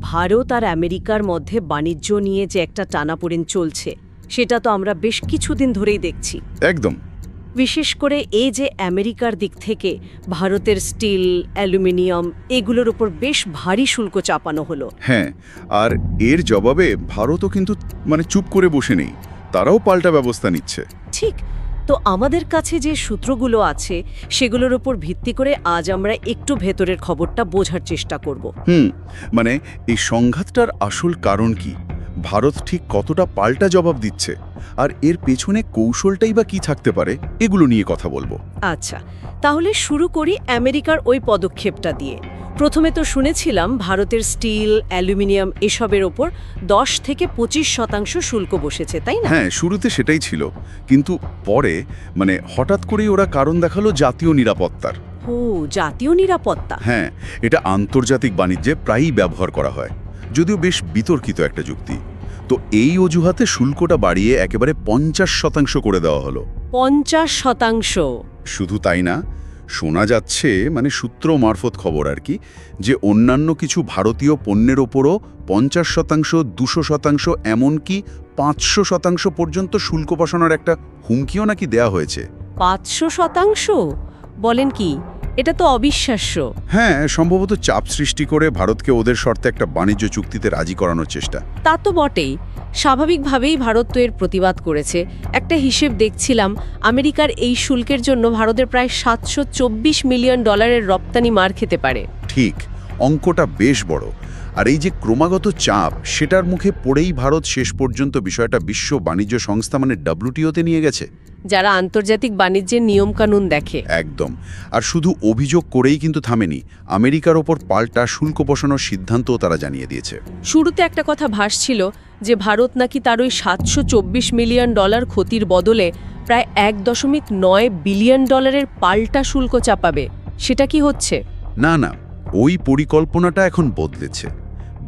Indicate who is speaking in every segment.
Speaker 1: ভারত আর আমেরিকার মধ্যে বাণিজ্য নিয়ে যে একটা টানাপোড়েন চলছে সেটা তো আমরা বেশ কিছুদিন ধরেই দেখছি।
Speaker 2: একদম।
Speaker 1: বিশেষ করে এই যে আমেরিকার দিক থেকে ভারতের স্টিল অ্যালুমিনিয়াম এগুলোর উপর বেশ ভারী শুল্ক চাপানো হলো।
Speaker 2: হ্যাঁ আর এর জবাবে ভারতও কিন্তু মানে চুপ করে বসে নেই তারাও পাল্টা ব্যবস্থা নিচ্ছে।
Speaker 1: ঠিক তো আমাদের কাছে যে সূত্রগুলো আছে সেগুলোর উপর ভিত্তি করে আজ আমরা একটু ভেতরের খবরটা বোঝার চেষ্টা করব।
Speaker 2: হুম মানে এই সংঘাতটার আসল কারণ কি? ভারত ঠিক কতটা পাল্টা জবাব দিচ্ছে? আর এর পেছনে কৌশলটাই বা কি থাকতে পারে? এগুলো নিয়ে কথা বলব।
Speaker 1: আচ্ছা তাহলে শুরু করি আমেরিকার ওই পদক্ষেপটা দিয়ে। প্রথমে তো শুনেছিলাম ভারতের স্টিল অ্যালুমিনিয়াম এসবের ওপর দশ থেকে পঁচিশ শতাংশ শুল্ক বসেছে তাই না?
Speaker 2: হ্যাঁ শুরুতে সেটাই ছিল। কিন্তু পরে মানে হঠাৎ করেই ওরা কারণ দেখাল জাতীয় নিরাপত্তার।
Speaker 1: ও জাতীয় নিরাপত্তা।
Speaker 2: হ্যাঁ এটা আন্তর্জাতিক বাণিজ্যে প্রায়ই ব্যবহার করা হয়। যদিও বেশ বিতর্কিত একটা যুক্তি। তো এই অজুহাতে শুল্কটা বাড়িয়ে একেবারে পঞ্চাশ শতাংশ করে দেওয়া হলো।
Speaker 1: পঞ্চাশ শতাংশ।
Speaker 2: শুধু তাই না শোনা যাচ্ছে মানে সূত্র মারফত খবর আর কি, যে অন্যান্য কিছু ভারতীয় পণ্যের ওপরও পঞ্চাশ শতাংশ, দুশো শতাংশ, এমনকি পাঁচশো শতাংশ পর্যন্ত শুল্ক বসানোর একটা হুমকিও নাকি দেয়া হয়েছে।
Speaker 1: পাঁচশো শতাংশ? বলেন কি? এটা তো অবিশ্বাস্য।
Speaker 2: হ্যাঁ সম্ভবত চাপ সৃষ্টি করে ভারতকে ওদের শর্তে একটা বাণিজ্য চুক্তিতে রাজি করানোর চেষ্টা।
Speaker 1: তা তো বটেই। স্বাভাবিকভাবেই ভারত তো এর প্রতিবাদ করেছে। একটা হিসেব দেখছিলাম আমেরিকার এই শুল্কের জন্য ভারতের প্রায় সাতশো চব্বিশ মিলিয়ন ডলারের রপ্তানি মার খেতে পারে।
Speaker 2: ঠিক। অঙ্কটা বেশ বড়। আর এই যে ক্রমাগত চাপ সেটার মুখে পড়েই ভারত শেষ পর্যন্ত বিষয়টা বিশ্ব বাণিজ্য সংস্থা মানে ডাব্লিউটিওতে নিয়ে গেছে।
Speaker 1: যারা আন্তর্জাতিক বাণিজ্যের নিয়মকানুন দেখে।
Speaker 2: একদম। আর শুধু অভিযোগ করেই কিন্তু থামেনি আমেরিকার ওপর পাল্টা শুল্ক বসানোর সিদ্ধান্তও তারা জানিয়ে দিয়েছে।
Speaker 1: শুরুতে একটা কথা ভাসছিল যে ভারত নাকি তার ওই সাতশো চব্বিশ মিলিয়ন ডলার ক্ষতির বদলে প্রায় এক দশমিক নয় বিলিয়ন ডলারের পাল্টা শুল্ক চাপাবে। সেটা কি হচ্ছে?
Speaker 2: না না। ওই পরিকল্পনাটা এখন বদলেছে।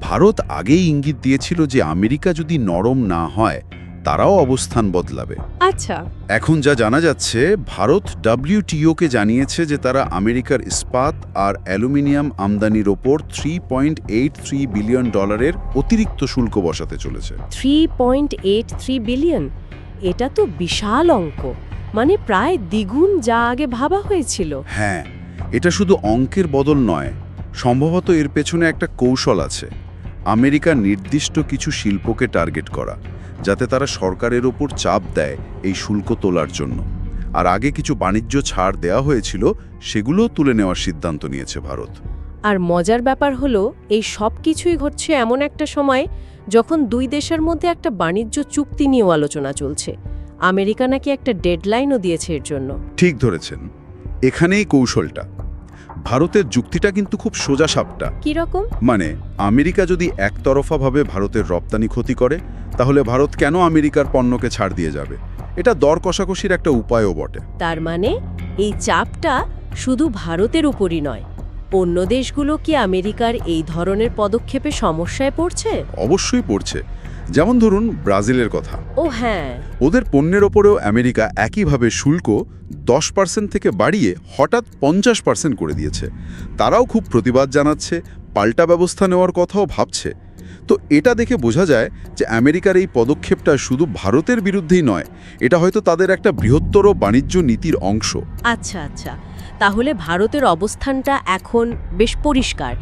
Speaker 2: ভারত আগেই ইঙ্গিত দিয়েছিল যে আমেরিকা যদি নরম না হয় তারাও অবস্থান বদলাবে।
Speaker 1: আচ্ছা।
Speaker 2: এখন যা জানা যাচ্ছে ভারত ডাব্লিউটিওকে জানিয়েছে যে তারা আমেরিকার ইস্পাত আর অ্যালুমিনিয়াম আমদানির ওপর three point eight three billion ডলারের অতিরিক্ত শুল্ক বসাতে চলেছে।
Speaker 1: Three point eight three billion? এটা তো বিশাল অঙ্ক। মানে প্রায় দ্বিগুণ যা আগে ভাবা হয়েছিল।
Speaker 2: হ্যাঁ এটা শুধু অঙ্কের বদল নয় সম্ভবত এর পেছনে একটা কৌশল আছে। আমেরিকা নির্দিষ্ট কিছু শিল্পকে টার্গেট করা যাতে তারা সরকারের ওপর চাপ দেয় এই শুল্ক তোলার জন্য। আর আগে কিছু বাণিজ্য ছাড় দেওয়া হয়েছিল সেগুলোও তুলে নেওয়ার সিদ্ধান্ত নিয়েছে ভারত।
Speaker 1: আর মজার ব্যাপার হলো এই সব কিছুই ঘটছে এমন একটা সময় যখন দুই দেশের মধ্যে একটা বাণিজ্য চুক্তি নিয়েও আলোচনা চলছে। আমেরিকা নাকি একটা ডেডলাইনও দিয়েছে এর জন্য।
Speaker 2: ঠিক ধরেছেন। এখানেই কৌশলটা। ভারতের যুক্তিটা কিন্তু খুব সোজা সাপটা।
Speaker 1: কি রকম?
Speaker 2: মানে আমেরিকা যদি একতরফাভাবে ভারতের রপ্তানি ক্ষতি করে তাহলে ভারত কেন আমেরিকার পণ্যকে ছাড় দিয়ে যাবে? এটা দর কষাকষির একটা উপায়ও বটে।
Speaker 1: তার মানে এই চাপটা শুধু ভারতের উপরই নয় অন্য দেশগুলো কি আমেরিকার এই ধরনের পদক্ষেপে সমস্যায় পড়ছে?
Speaker 2: অবশ্যই পড়ছে। যেমন ধরুন ব্রাজিলের কথা।
Speaker 1: ও হ্যাঁ।
Speaker 2: ওদের পণ্যের ওপরেও আমেরিকা একইভাবে শুল্ক দশ পার্সেন্ট থেকে বাড়িয়ে হঠাৎ পঞ্চাশ পার্সেন্ট করে দিয়েছে। তারাও খুব প্রতিবাদ জানাচ্ছে পাল্টা ব্যবস্থা নেওয়ার কথাও ভাবছে। তো এটা দেখে বোঝা যায় যে আমেরিকার এই পদক্ষেপটা শুধু ভারতের বিরুদ্ধেই নয় এটা হয়তো তাদের একটা বৃহত্তর বাণিজ্য নীতির অংশ।
Speaker 1: আচ্ছা আচ্ছা। তাহলে ভারতের অবস্থানটা এখন বেশ পরিষ্কার।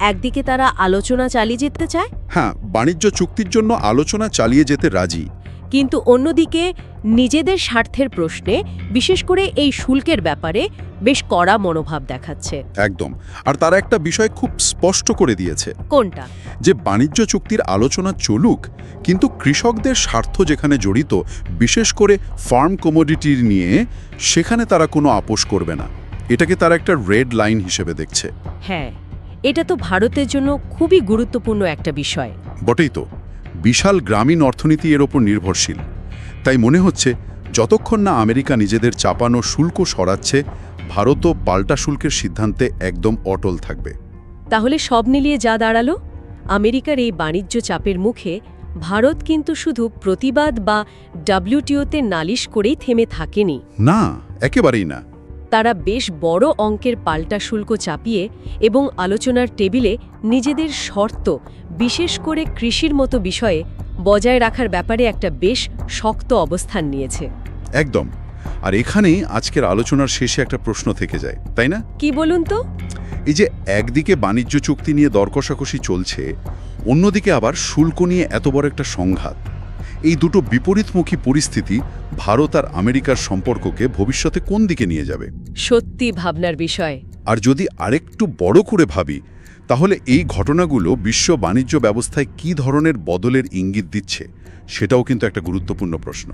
Speaker 1: একদিকে তারা আলোচনা চালিয়ে যেতে চায়।
Speaker 2: হ্যাঁ বাণিজ্য চুক্তির জন্য আলোচনা চালিয়ে যেতে রাজি।
Speaker 1: কিন্তু অন্যদিকে নিজেদের স্বার্থের প্রশ্নে বিশেষ করে এই শুল্কের ব্যাপারে বেশ কড়া মনোভাব দেখাচ্ছে।
Speaker 2: একদম। আর তারা একটা বিষয় খুব স্পষ্ট করে দিয়েছে।
Speaker 1: কোনটা?
Speaker 2: যে বাণিজ্য চুক্তির আলোচনা চলুক কিন্তু কৃষকদের স্বার্থ যেখানে জড়িত বিশেষ করে ফার্ম কমোডিটির নিয়ে সেখানে তারা কোনো আপোষ করবে না। এটাকে তারা একটা রেড লাইন হিসেবে দেখছে।
Speaker 1: হ্যাঁ। এটা তো ভারতের জন্য খুবই গুরুত্বপূর্ণ একটা বিষয়।
Speaker 2: বটেই তো। বিশাল গ্রামীণ অর্থনীতি এর ওপর নির্ভরশীল। তাই মনে হচ্ছে যতক্ষণ না আমেরিকা নিজেদের চাপানো শুল্ক সরাচ্ছে ভারতও পাল্টা শুল্কের সিদ্ধান্তে একদম অটল থাকবে।
Speaker 1: তাহলে সব মিলিয়ে যা দাঁড়াল? আমেরিকার এই বাণিজ্য চাপের মুখে ভারত কিন্তু শুধু প্রতিবাদ বা ডাব্লিউটিওতে নালিশ করেই থেমে থাকেনি।
Speaker 2: না একেবারেই না।
Speaker 1: তারা বেশ বড় অঙ্কের পাল্টা শুল্ক চাপিয়ে এবং আলোচনার টেবিলে নিজেদের শর্ত বিশেষ করে কৃষির মতো বিষয়ে বজায় রাখার ব্যাপারে একটা বেশ শক্ত অবস্থান নিয়েছে।
Speaker 2: একদম। আর এখানেই আজকের আলোচনার শেষে একটা প্রশ্ন থেকে যায় তাই না?
Speaker 1: কি বলুন তো?
Speaker 2: এই যে একদিকে বাণিজ্য চুক্তি নিয়ে দরকষাকষি চলছে অন্যদিকে আবার শুল্ক নিয়ে এত বড় একটা সংঘাত। এই দুটো বিপরীতমুখী পরিস্থিতি ভারত আর আমেরিকার সম্পর্ককে ভবিষ্যতে কোন দিকে নিয়ে যাবে?
Speaker 1: সত্যি ভাবনার বিষয়।
Speaker 2: আর যদি আরেকটু বড় করে ভাবি তাহলে এই ঘটনাগুলো বিশ্ব বাণিজ্য ব্যবস্থায় কী ধরনের বদলের ইঙ্গিত দিচ্ছে সেটাও কিন্তু একটা গুরুত্বপূর্ণ প্রশ্ন।